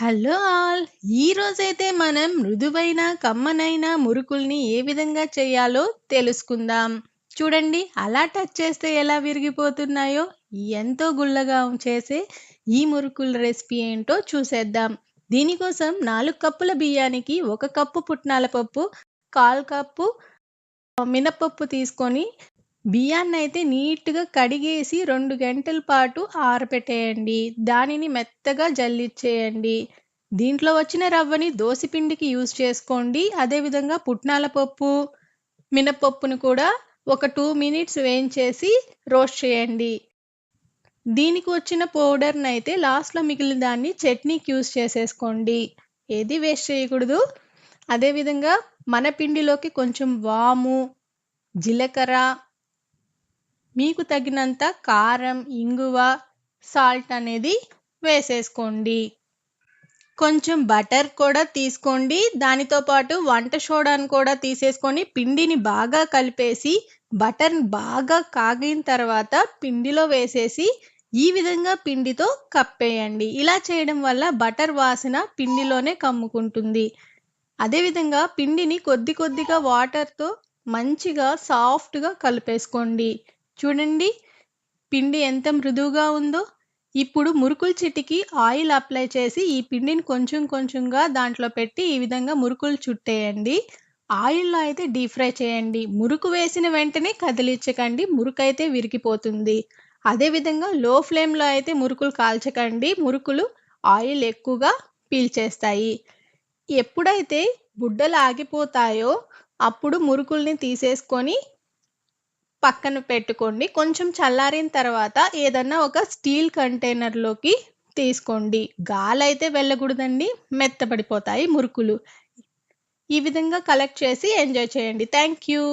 Hello all! ఈరోజైతే మనం మృదువైన, కమ్మనైన మురుకుల్ని ఏ విధంగా చేయాలో తెలుసుకుందాం. చూడండి అలా టచ్ చేస్తే ఎలా విరిగిపోతున్నాయో, ఎంతో గుల్లగా చేసే ఈ మురుకుల రెసిపీ ఏంటో చూసేద్దాం. దీనికోసం నాలుగు కప్పుల బియ్యానికి ఒక కప్పు పుట్నాల పప్పు, 1/4 కప్పు మినపప్పు తీసుకొని బియ్యాన్నయితే నీట్‌గా కడిగేసి 2 గంటల పాటు ఆరబెట్టేయండి. దానిని మెత్తగా జల్లిచ్చేయండి. దీంట్లో వచ్చిన రవ్వని దోసపిండికి యూజ్ చేసుకోండి. అదేవిధంగా పుట్నాల పప్పు, మినపప్పును కూడా ఒక 2 మినిట్స్ వేయించేసి రోస్ట్ చేయండి. దీనికి వచ్చిన పౌడర్‌నయితే లాస్ట్‌లో మిగిలిన దాన్ని చట్నీకి యూజ్ చేసేసుకోండి. ఏది వేస్ట్ చేయకూడదు. అదేవిధంగా మన పిండిలోకి కొంచెం వాము, జీలకర్ర, మీకు తగినంత కారం, ఇంగువ, సాల్ట్ అనేది వేసేసుకోండి. కొంచెం బటర్ కూడా తీసుకోండి. దానితో పాటు వంట సోడాను కూడా తీసేసుకొని పిండిని బాగా కలిపేసి బటర్‌ని బాగా కాగిన తర్వాత పిండిలో వేసేసి ఈ విధంగా పిండితో కప్పేయండి. ఇలా చేయడం వల్ల బటర్ వాసన పిండిలోనే కమ్ముకుంటుంది. అదేవిధంగా పిండిని కొద్ది కొద్దిగా వాటర్‌తో మంచిగా సాఫ్ట్‌గా కలిపేసుకోండి. చూడండి పిండి ఎంత మృదువుగా ఉందో. ఇప్పుడు మురుకుల చిటికి ఆయిల్ అప్లై చేసి ఈ పిండిని కొంచెం కొంచెంగా దాంట్లో పెట్టి ఈ విధంగా మురుకులు చుట్టేయండి. ఆయిల్‌లో అయితే డీప్ ఫ్రై చేయండి. మురుకు వేసిన వెంటనే కదిలిచ్చకండి. మురుకైతే విరిగిపోతుంది. అదేవిధంగా లో ఫ్లేమ్‌లో అయితే మురుకులు కాల్చకండి. మురుకులు ఆయిల్ ఎక్కువగా పీల్చేస్తాయి. ఎప్పుడైతే బుడ్డలు ఆగిపోతాయో అప్పుడు మురుకుల్ని తీసేసుకొని పక్కన పెట్టుకోండి. కొంచెం చల్లారిన తర్వాత ఏదన్నా ఒక స్టీల్ కంటైనర్‌లోకి తీసుకోండి. గాలైతే వెళ్ళకూడదండి. మెత్తబడిపోతాయి మురుకులు. ఈ విధంగా కలెక్ట్ చేసి ఎంజాయ్ చేయండి. Thank you.